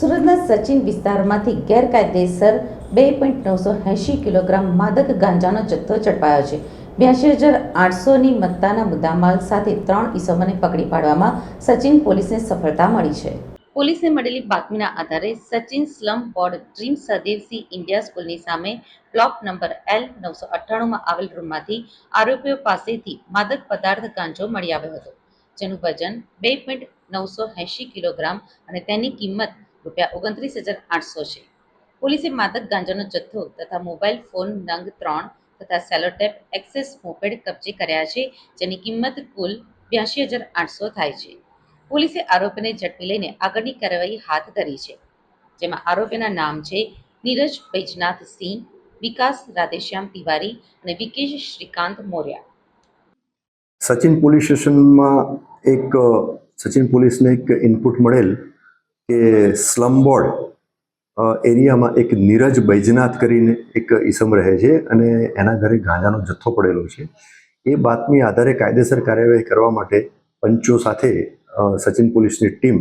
સુરતના સચિન વિસ્તારમાંથી ગેરકાયદેસર બે પોઈન્ટ નવસો એંશી કિલોગ્રામ માદક ગાંજાનો જથ્થો ઝડપાયો છે. બ્યાસી હજાર આઠસોની મત્તાના મુદ્દામાલ સાથે ત્રણ ઇસમોને પકડી પાડવામાં સચિન પોલીસને સફળતા મળી છે. પોલીસને મળેલી બાતમીના આધારે સચિન સ્લમ બોર્ડ ડ્રીમ સદેવસી ઇન્ડિયા સ્કૂલની સામે બ્લોક નંબર એલ નવસો અઠ્ઠાણુંમાં આવેલ રૂમમાંથી આરોપીઓ પાસેથી માદક પદાર્થ ગાંજો મળી આવ્યો હતો, જેનું વજન બે પોઈન્ટ નવસો એંશી કિલોગ્રામ અને તેની કિંમત રૂપિયા ઓગણત્રીસ હજાર આઠસો છે. પોલીસે માદક ગાંજાનો જથ્થો તથા મોબાઈલ ફોન નંગ ત્રણ તથા સેલોટેપ એક્સેસ મોપેડ કબજે કર્યા છે, જેની કિંમત કુલ બ્યાસી હજાર આઠસો થાય છે. પોલીસે આરોપીને ઝડપી લઈને આગળની કાર્યવાહી હાથ ધરી છે, જેમાં આરોપીના નામ છે નીરજ બૈજનાથ સિંહ, વિકાસ રાધેશ્યામ તિવારી અને વિકેશ શ્રીકાંત મોર્યા. સચિન પોલીસ સ્ટેશનમાં એક સચિન પોલીસને એક ઇનપુટ મળેલ કે સ્લમ બોર્ડ એરિયામાં એક નીરજ બૈજનાથ કરીને એક ઈસમ રહે છે અને એના ઘરે ગાંજાનો જથ્થો પડેલો છે. એ બાતમી આધારે કાયદેસર કાર્યવાહી કરવા માટે પંચો સાથે સચિન પોલીસની ટીમ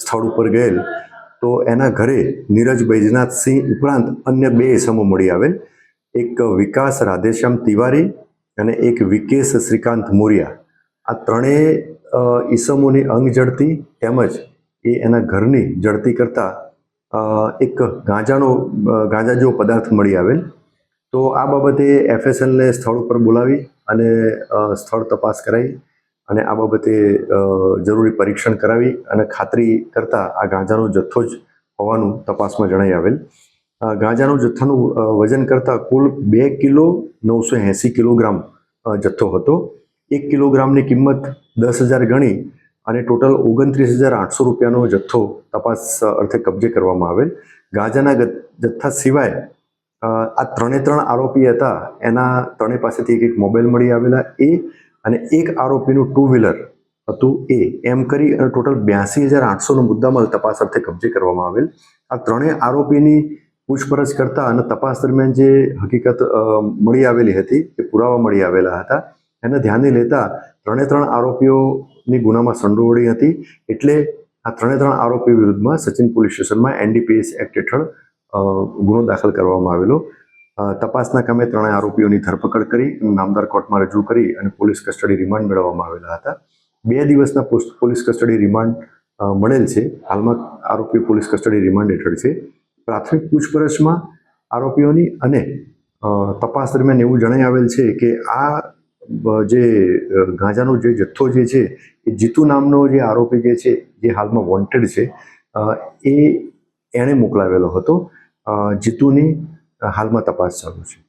સ્થળ ઉપર ગયેલ. તો એના ઘરે નીરજ બૈજનાથ સિંહ ઉપરાંત અન્ય બે ઈસમો મળી આવેલ. એક વિકાસ રાધેશ્યામ તિવારી અને એક વિકેશ શ્રીકાંત મોરિયા. આ ત્રણેય ઈસમોની અંગ જડતી તેમજ એ એના ઘરની જડતી કરતાં એક ગાંજાનો ગાંજા જેવો પદાર્થ મળી આવેલ. તો આ બાબતે એફએસએલને સ્થળ ઉપર બોલાવી અને સ્થળ તપાસ કરાવી અને આ બાબતે જરૂરી પરીક્ષણ કરાવી અને ખાતરી કરતાં આ ગાંજાનો જથ્થો જ હોવાનું તપાસમાં જણાઈ આવેલ. ગાંજાનો જથ્થાનું વજન કરતાં કુલ બે કિલો નવસો એંસી કિલોગ્રામ જથ્થો હતો. એક કિલોગ્રામની કિંમત દસ હજાર ગણી અને ટોટલ ઓગણત્રીસ હજાર આઠસો રૂપિયાનો જથ્થો તપાસ અર્થે કબજે કરવામાં આવેલ. ગાંજાના જથ્થા સિવાય આ ત્રણે ત્રણ આરોપી હતા. એના ત્રણેય પાસેથી એક એક મોબાઈલ મળી આવેલા, એ અને એક આરોપીનું ટુ વ્હીલર હતું એ. એમ કરી અને ટોટલ બ્યાસી હજાર આઠસોનો મુદ્દામાલ તપાસ અર્થે કબજે કરવામાં આવેલ. આ ત્રણેય આરોપીની પૂછપરછ કરતા અને તપાસ દરમિયાન જે હકીકત મળી આવેલી હતી, એ પુરાવા મળી આવેલા હતા. એને ધ્યાને લેતા ત્રણે ત્રણ આરોપીઓની ગુનામાં સંડોવણી હતી એટલે આ ત્રણે ત્રણ આરોપી વિરુદ્ધમાં સચિન પોલીસ સ્ટેશનમાં એનડીપીએસ એક્ટ હેઠળ ગુનો દાખલ કરવામાં આવેલો. તપાસના કામે ત્રણેય આરોપીઓની ધરપકડ કરી નામદાર કોર્ટમાં રજૂ કરી અને પોલીસ કસ્ટડી રિમાન્ડ મેળવવામાં આવેલા હતા. બે દિવસના પોલીસ કસ્ટડી રિમાન્ડ મળેલ છે. હાલમાં આરોપી પોલીસ કસ્ટડી રિમાન્ડ હેઠળ છે. પ્રાથમિક પૂછપરછમાં આરોપીઓની અને તપાસ દરમિયાન એવું જણાઈ આવેલ છે કે આ જે ગાંજાનો જે જથ્થો જે છે, એ જીતુ નામનો જે આરોપી જે છે, જે હાલમાં વોન્ટેડ છે એ એણે મોકલાવેલો હતો. જીતુની હાલમાં તપાસ ચાલુ છે.